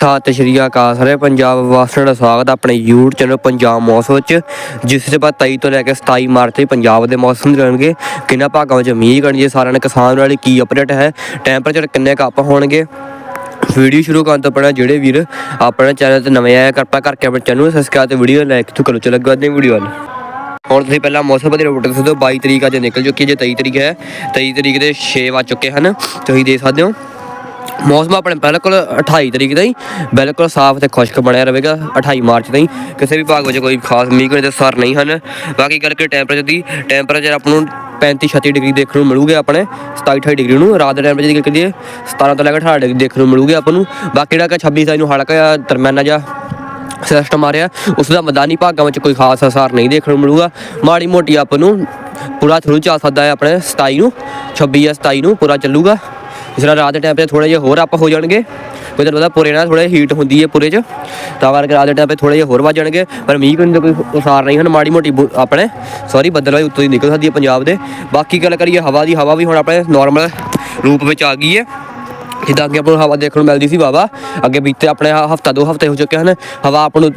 ਸਤਿ ਸ਼੍ਰੀ ਅਕਾਲ ਸਾਰੇ ਪੰਜਾਬ ਵਾਸੀਆਂ ਦਾ ਸਵਾਗਤ ਆਪਣੇ YouTube ਚੈਨਲ ਪੰਜਾਬ ਮੌਸਮ ਵਿੱਚ, ਜਿਸ ਦੇ ਬਾਅਦ 23 ਤੋਂ ਲੈ ਕੇ 27 ਮਾਰਚ ਤੱਕ ਪੰਜਾਬ ਦੇ ਮੌਸਮ ਦੇ ਰਹਿਣਗੇ ਕਿੰਨਾ ਭਾਗਾਂ ਵਿੱਚ ਮੀਂਹ ਕਣਗੇ ਸਾਰਿਆਂ ਨੇ ਕਿਸਾਨ ਵਾਲੀ ਕੀ ਅਪਡੇਟ ਹੈ ਟੈਂਪਰੇਚਰ ਕਿੰਨੇ ਕੱਪ ਹੋਣਗੇ। ਵੀਡੀਓ ਸ਼ੁਰੂ ਕਰਨ ਤੋਂ ਪਹਿਲਾਂ ਜਿਹੜੇ ਵੀਰ ਆਪਣੇ ਚੈਨਲ ਤੇ ਨਵੇਂ ਆਏ, ਕਿਰਪਾ ਕਰਕੇ ਆਪਣੇ ਚੈਨਲ ਨੂੰ ਸਬਸਕ੍ਰਾਈਬ ਤੇ ਵੀਡੀਓ ਲਾਈਕ ਤੋਂ ਕਰੋ, ਚਲੋ ਅੱਗੇ ਵੀਡੀਓ ਵੱਲ। ਹੁਣ ਤੁਸੀਂ ਪਹਿਲਾਂ ਮੌਸਮ ਦੀ ਰਿਪੋਰਟ ਦੱਸੋ 22 ਤਰੀਕ ਅੱਜ ਨਿਕਲ ਚੁੱਕੀ ਹੈ, ਜੇ 23 ਤਰੀਕ ਹੈ 23 ਤਰੀਕ ਦੇ 6 ਵੱਜ ਚੁੱਕੇ ਹਨ, ਤੁਸੀਂ ਦੇਖ ਸਕਦੇ ਹੋ। ਮੌਸਮ ਆਪਣੇ ਬਿਲਕੁਲ 28 ਤਰੀਕ ਦਾ ਬਿਲਕੁਲ ਸਾਫ਼ ਤੇ ਖੁਸ਼ਕ ਬਣਿਆ ਰਹੇਗਾ 28 ਮਾਰਚ ਤਾਈਂ। ਕਿਸੇ ਵੀ ਭਾਗ ਵਿੱਚ ਕੋਈ ਖਾਸ ਮੀਂਹ ਕੋਈ ਅਸਰ ਨਹੀਂ ਹਨ। ਬਾਕੀ ਗੱਲ ਕਰੀਏ ਟੈਂਪਰੇਚਰ ਦੀ ਟੈਂਪਰੇਚਰ ਆਪ ਨੂੰ 35 36 ਡਿਗਰੀ ਦੇਖਣ ਨੂੰ ਮਿਲੂਗੇ ਆਪਣੇ 27 28 ਡਿਗਰੀ ਨੂੰ। ਰਾਤ ਦੇ ਟੈਂਪਰੇਚਰ ਦੀ ਗੱਲ ਕਰੀਏ 17 ਤੋਂ ਲੈ ਕੇ 18 ਡਿਗਰੀ ਦੇਖਣ ਨੂੰ ਮਿਲੂਗੇ ਆਪਾਂ ਨੂੰ। ਬਾਕੀ ਜਿਹੜਾ ਕਿ 26 ਤਾਈ ਨੂੰ ਹਲਕਾ ਜਿਹਾ ਦਰਮਿਆਨਾ ਜਿਹਾ ਸਿਸਟਮ ਆ ਰਿਹਾ, ਉਸ ਦਾ ਮੈਦਾਨੀ ਭਾਗਾਂ ਵਿੱਚ ਕੋਈ ਖਾਸ ਅਸਰ ਨਹੀਂ ਦੇਖਣ ਨੂੰ ਮਿਲੂਗਾ। ਮਾੜੀ ਮੋਟੀ ਆਪ ਨੂੰ ਪੂਰਾ ਥਰੂ ਚੱਲ ਸਕਦਾ ਹੈ ਆਪਣੇ 27 ਨੂੰ 26 ਜਾਂ 27 ਨੂੰ ਪੂਰਾ ਚੱਲੂਗਾ। ਇਸ ਤਰ੍ਹਾਂ ਰਾਤ ਦੇ ਟਾਈਮ ਤੇ ਥੋੜੇ ਜਿਹਾ ਹੋਰ ਅਪ ਹੋ ਜਾਣਗੇ। ਕੋਈ ਤੁਹਾਨੂੰ ਪਤਾ ਪੂਰੇ ਨਾਲ ਥੋੜਾ ਹੀਟ ਹੁੰਦੀ ਹੈ ਪੂਰੇ 'ਚ। ਤਾਂ ਕਰਕੇ ਰਾਤ ਦੇ ਟਾਈਮ ਤੇ ਥੋੜੇ ਜਿਹਾ ਹੋਰ ਵੱਧ ਜਾਣਗੇ। ਪਰ ਮੀਂਹ ਕਰਨ ਦਾ ਕੋਈ ਅਸਾਰ ਨਹੀਂ, ਹੁਣ ਮਾੜੀ ਮੋਟੀ ਬੁ- ਆਪਣੇ ਸੌਰੀ ਬੱਦਲਵਾਈ ਉੱਤੋਂ ਦੀ ਨਿਕਲ ਸਕਦੀ ਹੈ ਪੰਜਾਬ ਦੇ। ਬਾਕੀ ਗੱਲ ਕਰੀਏ, ਹਵਾ ਦੀ, ਹਵਾ ਵੀ ਹੁਣ ਆਪਣੇ ਨਾਰਮਲ ਰੂਪ ਵਿੱਚ ਆ ਗਈ ਹੈ। ਜਿੱਦਾਂ ਅੱਗੇ ਆਪਾਂ ਨੂੰ ਹਵਾ ਦੇਖਣ ਨੂੰ ਮਿਲਦੀ ਸੀ ਬਾਬਾ ਅੱਗੇ ਬੀਤੇ ਆਪਣੇ ਹਫਤਾ ਦੋ ਹਫ਼ਤੇ ਹੋ ਚੁੱਕੇ ਹਨ, ਹਵਾ ਆਪਾਂ ਨੂੰ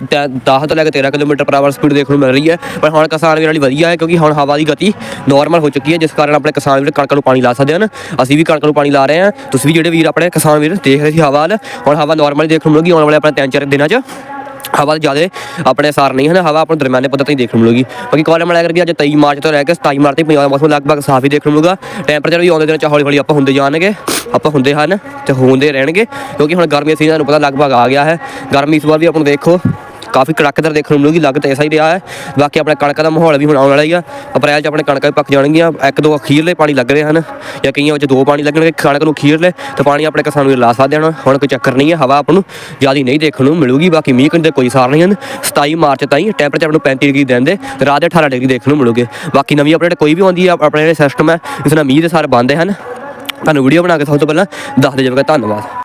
10 ਤੋਂ ਲੈ ਕੇ 13 ਕਿਲੋਮੀਟਰ ਪਰ ਆਵਰ ਸਪੀਡ ਦੇਖਣ ਨੂੰ ਮਿਲ ਰਹੀ ਹੈ, ਪਰ ਹੁਣ ਕਿਸਾਨ ਵੀਰਾਂ ਲਈ ਵਧੀਆ ਹੈ ਕਿਉਂਕਿ ਹੁਣ ਹਵਾ ਦੀ ਗਤੀ ਨਾਰਮਲ ਹੋ ਚੁੱਕੀ ਹੈ, ਜਿਸ ਕਾਰਨ ਆਪਣੇ ਕਿਸਾਨ ਵੀਰ ਕਣਕ ਨੂੰ ਪਾਣੀ ਲਾ ਸਕਦੇ ਹਨ, ਅਸੀਂ ਵੀ ਕਣਕ ਨੂੰ ਪਾਣੀ ਲਾ ਰਹੇ ਹਾਂ, ਤੁਸੀਂ ਵੀ ਜਿਹੜੇ ਵੀਰ ਆਪਣੇ ਕਿਸਾਨ ਵੀਰ ਦੇਖ ਰਹੇ ਸੀ ਹਵਾ ਵੱਲ, ਹੁਣ ਹਵਾ ਨਾਰਮਲ ਦੇਖਣ ਨੂੰ ਮਿਲੂਗੀ, ਆਉਣ ਵਾਲੇ ਆਪਣੇ ਤਿੰਨ ਚਾਰ ਦਿਨਾਂ 'ਚ। ਹਵਾ ਜ਼ਿਆਦਾ ਆਪਣੇ ਅਸਾਰ ਨਹੀਂ ਹਨ, ਹਵਾ ਆਪਾਂ ਨੂੰ ਦਰਮਿਆਨੇ ਪੱਧਰ ਤੇ ਹੀ ਦੇਖਣ ਨੂੰ ਮਿਲੂਗੀ। ਬਾਕੀ ਕਾਲਮ ਮਿਲਾ ਕਰਕੇ ਅੱਜ 23 ਮਾਰਚ ਤੋਂ ਲੈ ਕੇ 27 ਮਾਰਚ ਤੱਕ ਪੰਜਾਬ ਦਾ ਮੌਸਮ ਲਗਭਗ ਸਾਫ਼ ਹੀ ਦੇਖਣ ਨੂੰ ਮਿਲੂਗਾ। ਟੈਂਪਰੇਚਰ ਵੀ ਆਉਂਦੇ ਦਿਨਾਂ ਚ ਹੌਲੀ ਹੌਲੀ ਆਪਾਂ ਹੁੰਦੇ ਜਾਣਗੇ, ਆਪਾਂ ਹੁੰਦੇ ਹਨ ਤੇ ਹੁੰਦੇ ਰਹਿਣਗੇ, ਕਿਉਂਕਿ ਹੁਣ ਗਰਮੀ ਸੀਜ਼ਨ ਨੂੰ ਪਤਾ ਲਗਭਗ ਆ ਗਿਆ ਹੈ। ਗਰਮੀ ਇਸ ਵਾਰ ਵੀ ਆਪਾਂ ਨੂੰ ਦੇਖੋ ਕਾਫੀ ਕੜਾਕੇਦਾਰ ਦੇਖਣ ਨੂੰ ਮਿਲੂਗੀ, ਲੱਗ ਤਾਂ ਐਸਾ ਹੀ ਰਿਹਾ ਹੈ। ਬਾਕੀ ਆਪਣੇ ਕਣਕਾਂ ਦਾ ਮਾਹੌਲ ਵੀ ਹੁਣ ਆਉਣ ਵਾਲਾ ਹੀ ਆ। ਅਪ੍ਰੈਲ ਚ ਆਪਣੇ ਕਣਕਾਂ ਵੀ ਪੱਕ ਜਾਣਗੀਆਂ। ਇੱਕ ਦੋ ਅਖੀਰਲੇ ਪਾਣੀ ਲੱਗ ਰਹੇ ਹਨ ਜਾਂ ਕਈਆਂ ਵਿੱਚ ਦੋ ਪਾਣੀ ਲੱਗਣਗੇ, ਕਣਕ ਨੂੰ ਅਖੀਰਲੇ ਤਾਂ ਪਾਣੀ ਆਪਣੇ ਕਿਸਾਨ ਨੂੰ ਲਾ ਸਕਦੇ ਹਨ। ਹੁਣ ਕੋਈ ਚੱਕਰ ਨਹੀਂ ਹੈ, ਹਵਾ ਆਪ ਨੂੰ ਜ਼ਿਆਦਾ ਨਹੀਂ ਦੇਖਣ ਨੂੰ ਮਿਲੂਗੀ। ਬਾਕੀ ਮੀਂਹ ਕਣ ਕੋਈ ਸਾਰ ਨਹੀਂ ਹਨ। 27 ਮਾਰਚ ਤਾਈਂ ਟੈਂਪਰੇਚਰ ਆਪ ਨੂੰ 35 ਡਿਗਰੀ ਦਿੰਦੇ ਤੇ ਰਾਤ ਦੇ 18 ਡਿਗਰੀ ਦੇਖਣ ਨੂੰ ਮਿਲੂਗੇ। ਬਾਕੀ ਨਵੀਂ ਅਪਡੇਟ ਕੋਈ ਵੀ ਆਉਂਦੀ ਆ, ਆਪਣੇ ਜਿਹੜੇ ਸਿਸਟਮ ਹੈ, ਇਸ ਨਾਲ ਮੀਂਹ ਦੇ ਸਾਰੇ ਬੰਦੇ ਹਨ। ਤੁਹਾਨੂੰ ਵੀਡੀਓ ਬਣਾ ਕੇ ਸਭ ਤੋਂ ਪਹਿਲਾਂ ਦੱਸ ਦੇ ਜਾਵੇਗਾ ਧੰਨਵਾਦ।